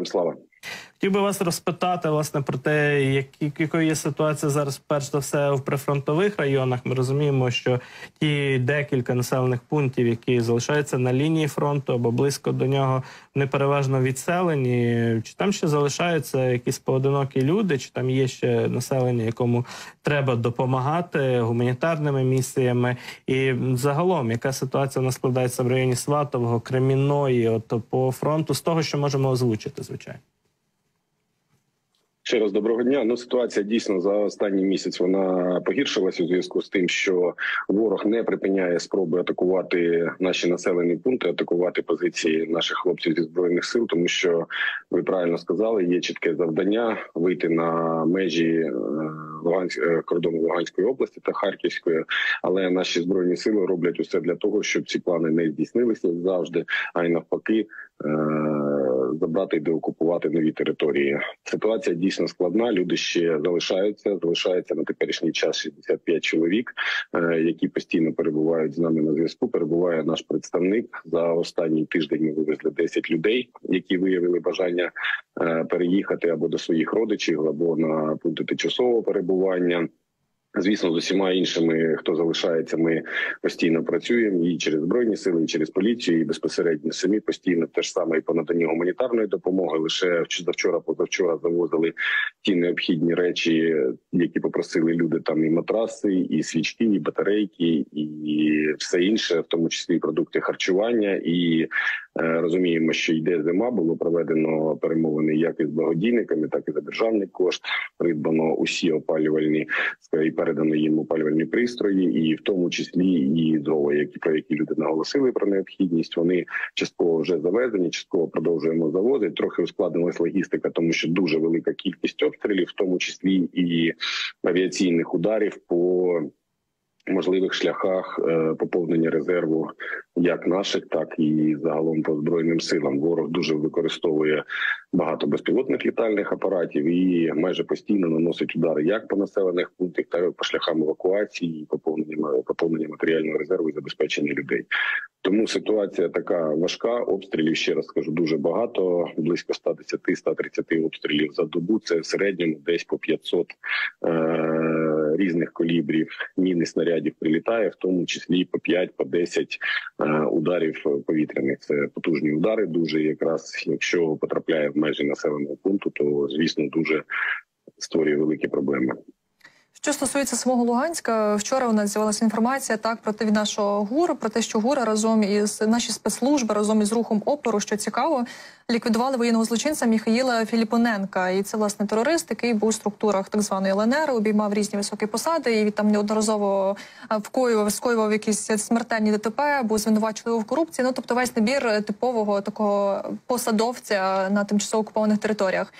Героям слава. Хотів би вас розпитати власне про те, які, якою є ситуація зараз, перш за все, в прифронтових районах. Ми розуміємо, що ті декілька населених пунктів, які залишаються на лінії фронту або близько до нього, вони переважно відселені. Чи там ще залишаються якісь поодинокі люди, чи там є ще населення, якому треба допомагати гуманітарними місіями? І загалом, яка ситуація у нас складається в районі Сватового, Кремінної, от по фронту, з того, що можемо озвучити, звичайно. Ще раз доброго дня. Ну ситуація дійсно за останній місяць вона погіршилась у зв'язку з тим, що ворог не припиняє спроби атакувати наші населені пункти, атакувати позиції наших хлопців зі збройних сил, тому що ви правильно сказали, є чітке завдання вийти на межі е, е, кордону Луганської області та Харківської, але наші збройні сили роблять усе для того, щоб ці плани не здійснилися завжди, а й навпаки. Е, забрати і деокупувати нові території. Ситуація дійсно складна. Люди ще залишаються. Залишається на теперішній час 65 чоловік, е, які постійно перебувають з нами на зв'язку. Перебуває наш представник за останній тиждень. Ми вивезли 10 людей, які виявили бажання е, переїхати або до своїх родичів, або на пункти тимчасового перебування. Звісно, з усіма іншими, хто залишається, ми постійно працюємо і через збройні сили, і через поліцію, і безпосередньо самі постійно теж саме і по наданню гуманітарної допомоги. Лише завчора, позавчора завозили ті необхідні речі, які попросили люди. Там і матраси, і свічки, і батарейки, і все інше, в тому числі і продукти харчування. І розуміємо, що йде зима. Було проведено перемовини як із благодійниками, так і за державний кошт. Придбано усі опалювальні і передано їм опалювальні пристрої, і в тому числі і дрова, які про які люди наголосили про необхідність. Вони частково вже завезені, частково продовжуємо завозити. Трохи ускладнилась логістика, тому що дуже велика кількість обстрілів, в тому числі і авіаційних ударів по можливих шляхах е, поповнення резерву, як наших, так і загалом по збройним силам. Ворог дуже використовує багато безпілотних літальних апаратів і майже постійно наносить удари як по населених пунктах, так і по шляхам евакуації, поповнення поповнення матеріального резерву і забезпечення людей. Тому ситуація така важка. Обстрілів ще раз скажу дуже багато. Близько 110-130 обстрілів за добу. Це в середньому десь по 500 е- різних колібрів міни снарядів прилітає, в тому числі по 5 по 10 е ударів повітряних. Це потужні удари. Дуже якраз якщо потрапляє в межі населеного пункту, то звісно дуже створює великі проблеми. Що стосується самого Луганська, вчора у нас з'явилася інформація так проти від нашого ГУР, про те, що ГУРа разом із наші спецслужби разом із рухом опору, що цікаво, ліквідували воєнного злочинця Міхаїла Філіпоненка. І це власне терорист, який був у структурах так званої ЛНР, обіймав різні високі посади, і там неодноразово вкоював скоював якісь смертельні ДТП, був звинувачливий в корупції. Ну тобто весь набір типового такого посадовця на тимчасово окупованих територіях.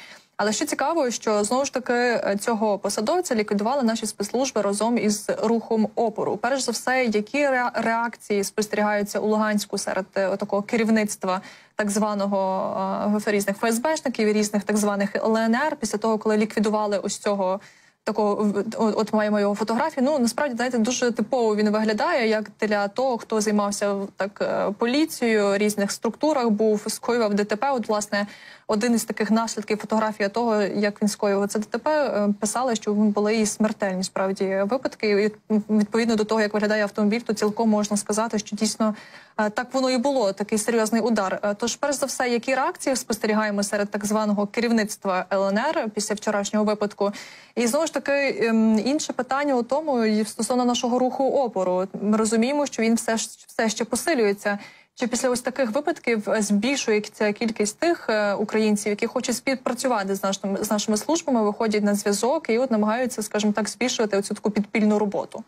Але що цікаво, що знову ж таки е, цього посадовця ліквідували наші спецслужби разом із рухом опору. Перш за все, які реакції спостерігаються у Луганську серед е, такого керівництва так званого е, різних ФСБшників і різних так званих ЛНР після того, коли ліквідували ось цього такого от маємо його фотографію. Ну насправді знаєте, дуже типово він виглядає як для того, хто займався так е, поліцією, різних структурах був скоював ДТП. От власне один із таких наслідків фотографія того, як він скоював це ДТП, е, писали, що були і смертельні справді випадки. І відповідно до того, як виглядає автомобіль, то цілком можна сказати, що дійсно е, так воно і було. Такий серйозний удар. Тож, перш за все, які реакції спостерігаємо серед так званого керівництва ЛНР після вчорашнього випадку, і знову ж таки ем, інше питання у тому, і стосовно нашого руху опору. Ми розуміємо, що він все все ще посилюється. Чи після ось таких випадків збільшується кількість тих е, українців, які хочуть співпрацювати з нашими з нашими службами, виходять на зв'язок і от намагаються, скажімо так, збільшувати оцю таку підпільну роботу?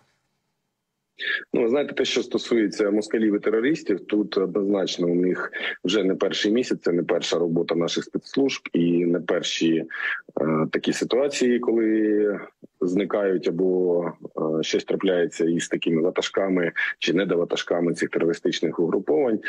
Ну, знаєте, те, що стосується москалів і терористів, тут однозначно у них вже не перший місяць, це не перша робота наших спецслужб і не перші е, такі ситуації, коли зникають або е, щось трапляється із такими ватажками чи недоватажками цих терористичних угруповань.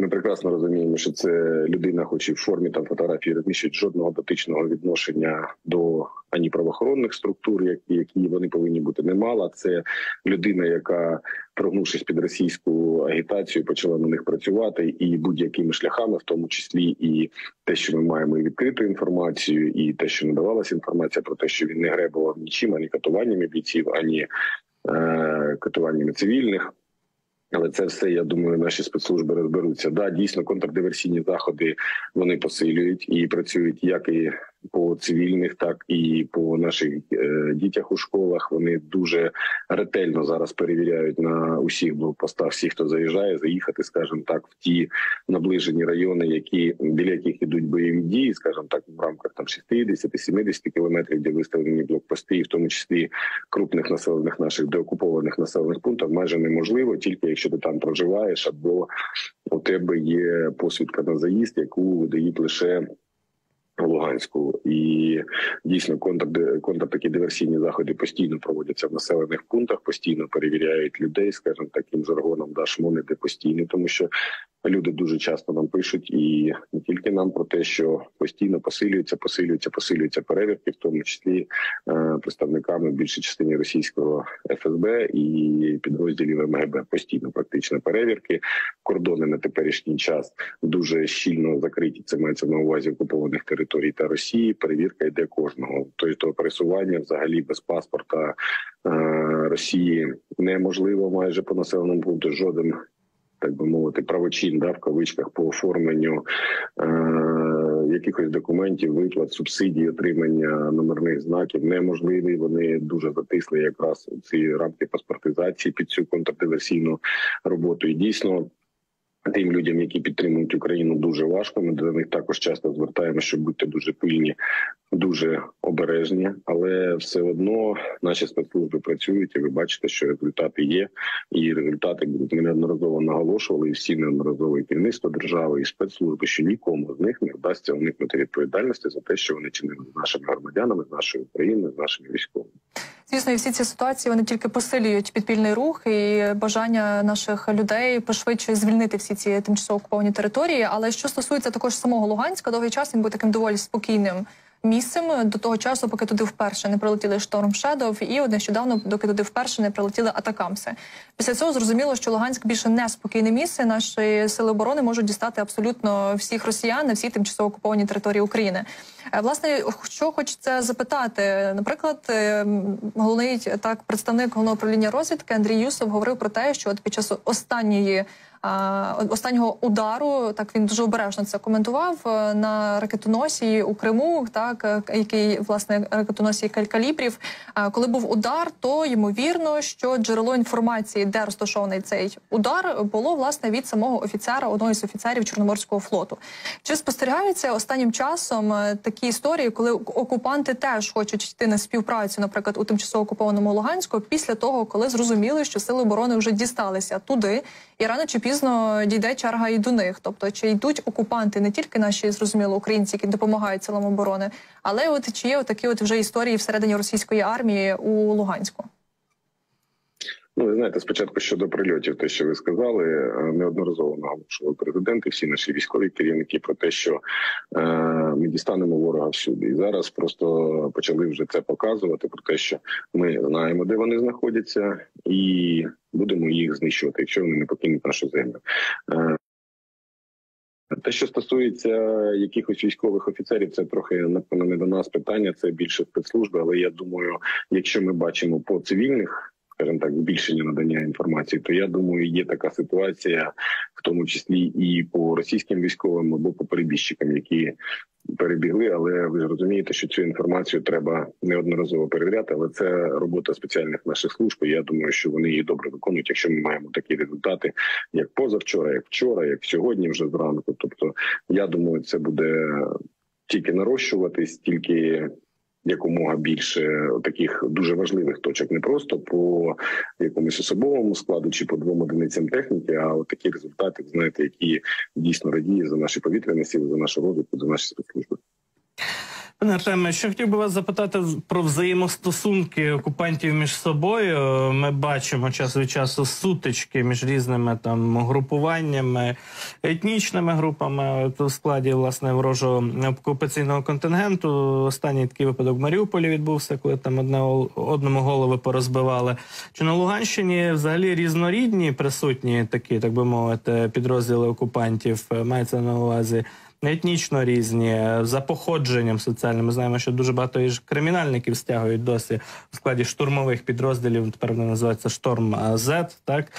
Ми прекрасно розуміємо, що це людина, хоч і в формі там фотографії розміщують жодного дотичного відношення до ані правоохоронних структур, які які вони повинні бути. Не мала це людина, яка прогнувшись під російську агітацію, почала на них працювати і будь-якими шляхами, в тому числі і те, що ми маємо і відкриту інформацію, і те, що надавалася інформація про те, що він не гребував нічим, ані катуваннями бійців, ані е, катуваннями цивільних. Але це все я думаю, наші спецслужби розберуться. Да, дійсно контрдиверсійні заходи вони посилюють і працюють як і по цивільних, так і по наших е, дітях у школах. Вони дуже ретельно зараз перевіряють на усіх блокпостах, всі, хто заїжджає, заїхати, скажімо так, в ті наближені райони, які біля яких ідуть бойові дії, скажімо так, в рамках там 60-70 кілометрів, де виставлені блокпости, і в тому числі крупних населених наших деокупованих населених пунктів, майже неможливо, тільки якщо ти там проживаєш, або у тебе є посвідка на заїзд, яку видають лише Луганську. І дійсно контр, диверсійні заходи постійно проводяться в населених пунктах, постійно перевіряють людей, скажімо, таким жаргоном да шмони, де постійно, тому що люди дуже часто нам пишуть, і не тільки нам про те, що постійно посилюються, посилюються, посилюються перевірки, в тому числі е, представниками більшої частини російського ФСБ і підрозділів МГБ. Постійно практично перевірки. Кордони на теперішній час дуже щільно закриті. Це мається на увазі окупованих територій та Росії. Перевірка йде кожного. Тобто пересування взагалі без паспорта е, Росії неможливо майже по населеному пункту. Жоден так би мовити, правочин да, в кавичках по оформленню е, якихось документів, виплат, субсидій, отримання номерних знаків неможливі. Вони дуже затисли якраз ці рамки паспортизації під цю контрдиверсійну роботу. І дійсно Тим людям, які підтримують Україну, дуже важко. Ми до них також часто звертаємо, що будьте дуже пильні, дуже обережні, але все одно наші спецслужби працюють, і ви бачите, що результати є. І результати будуть неодноразово наголошували, і всі неодноразово і керівництво держави і спецслужби, що нікому з них не вдасться уникнути відповідальності за те, що вони чинили з нашими громадянами, з нашою Україною, з нашими військовими. Звісно, і всі ці ситуації вони тільки посилюють підпільний рух і бажання наших людей пошвидше звільнити всі ці тимчасово окуповані території. Але що стосується також самого Луганська, довгий час він був таким доволі спокійним місцем до того часу, поки туди вперше не прилетіли шторм Шедов, і от нещодавно, доки туди вперше не прилетіли атакамси. Після цього зрозуміло, що Луганськ більше не спокійне місце. Наші сили оборони можуть дістати абсолютно всіх росіян на всі тимчасово окуповані території України. Е, власне, що хочеться запитати, наприклад, е, головний так представник головного управління розвідки Андрій Юсов говорив про те, що от під час останньої останнього удару. Так він дуже обережно це коментував е, на ракетоносі у Криму, так який власне ракетоносі калібрів. Коли був удар, то ймовірно, що джерело інформації, де розташований цей удар, було власне від самого офіцера, одного із офіцерів Чорноморського флоту. Чи спостерігаються останнім часом е, такі історії, коли окупанти теж хочуть йти на співпрацю, наприклад, у тимчасово окупованому Луганську, після того, коли зрозуміли, що сили оборони вже дісталися туди, і рано чи пізно дійде черга і до них. Тобто, чи йдуть окупанти, не тільки наші зрозуміло українці, які допомагають силам оборони, але от чи є такі от вже історії всередині російської армії у Луганську. Ну, ви знаєте, спочатку щодо прильотів, те, що ви сказали, е, неодноразово наголошували президент і всі наші військові керівники про те, що е, ми дістанемо ворога всюди, і зараз просто почали вже це показувати про те, що ми знаємо, де вони знаходяться, і будемо їх знищувати, якщо вони не покинуть нашу землю. Е, те, що стосується якихось військових офіцерів, це трохи напевно не до нас питання. Це більше спецслужби. Але я думаю, якщо ми бачимо по цивільних скажімо так, збільшення надання інформації, то я думаю, є така ситуація, в тому числі і по російським військовим або по перебіжчикам, які перебігли. Але ви ж розумієте, що цю інформацію треба неодноразово перевіряти. Але це робота спеціальних наших служб. Я думаю, що вони її добре виконують, якщо ми маємо такі результати, як позавчора, як вчора, як сьогодні, вже зранку. Тобто, я думаю, це буде тільки нарощуватись, тільки якомога більше таких дуже важливих точок, не просто по якомусь особовому складу чи по двом одиницям техніки, а от такі результати, знаєте, які дійсно радіє за наші повітряні сили, за нашу розвитку, за наші спецслужби. Пане Артеме, ще хотів би вас запитати про взаємостосунки окупантів між собою. Ми бачимо час від часу сутички між різними там групуваннями, етнічними групами От у складі власне ворожого окупаційного контингенту. Останній такий випадок в Маріуполі відбувся, коли там одне одному голови порозбивали. Чи на Луганщині взагалі різнорідні присутні такі, так би мовити, підрозділи окупантів мається на увазі? Етнічно різні, за походженням соціальним. Ми знаємо, що дуже багато ж кримінальників стягують досі в складі штурмових підрозділів. Тепер вони називаються Шторм З. Так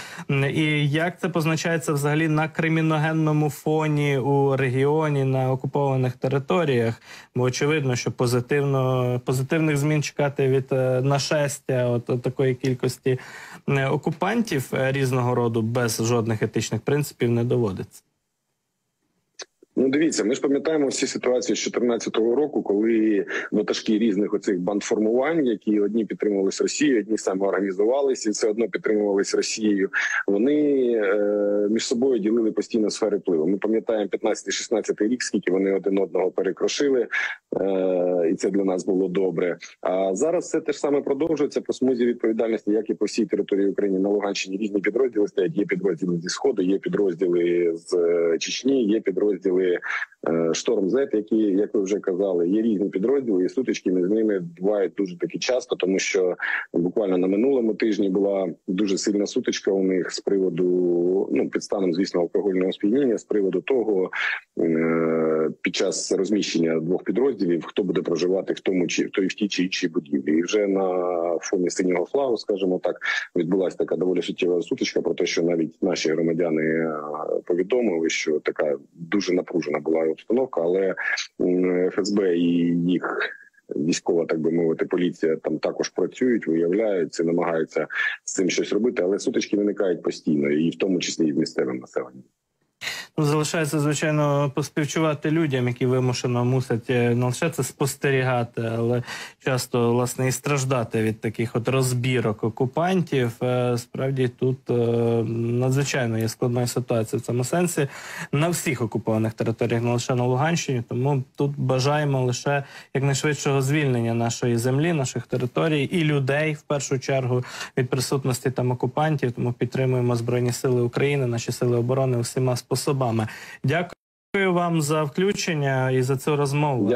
і як це позначається взагалі на криміногенному фоні у регіоні на окупованих територіях? Бо очевидно, що позитивно позитивних змін чекати від е, нашестя, от, от такої кількості е, окупантів е, різного роду без жодних етичних принципів не доводиться. Ну, дивіться, ми ж пам'ятаємо всі ситуації з 2014 року, коли ватажки різних оцих бандформувань, які одні підтримувалися Росією, одні саме організувалися і все одно підтримувалися Росією. Вони е, між собою ділили постійно сфери впливу. Ми пам'ятаємо 15-16 рік, скільки вони один одного перекрошили, е, і це для нас було добре. А зараз все те ж саме продовжується по смузі відповідальності, як і по всій території України на Луганщині. Різні підрозділи стоять. Є підрозділи зі сходу, є підрозділи з е, Чечні, є підрозділи. Шторм З, які, як ви вже казали, є різні підрозділи, і сутички між ними бувають дуже таки часто, тому що буквально на минулому тижні була дуже сильна сутичка у них з приводу ну під станом, звісно, алкогольного сп'яніння, з приводу того е, під час розміщення двох підрозділів, хто буде проживати в тому чи в той в тій чи іншій будівлі, і вже на фоні синього флагу, скажімо так, відбулася така доволі суттєва сутичка про те, що навіть наші громадяни е, повідомили, що така дуже напружена була обстановка, але ФСБ і їх військова, так би мовити, поліція там також працюють, виявляються, намагаються з цим щось робити, але сутички виникають постійно, і в тому числі і в місцевим населенням. Ну, залишається звичайно поспівчувати людям, які вимушено мусять е, не лише це спостерігати, але часто власне і страждати від таких от розбірок окупантів. Е, Справді тут е, надзвичайно є складна ситуація в цьому сенсі на всіх окупованих територіях, не лише на Луганщині. Тому тут бажаємо лише якнайшвидшого звільнення нашої землі, наших територій і людей в першу чергу від присутності там окупантів. Тому підтримуємо збройні сили України, наші сили оборони усіма способами. Дякую вам за включення і за цю розмову.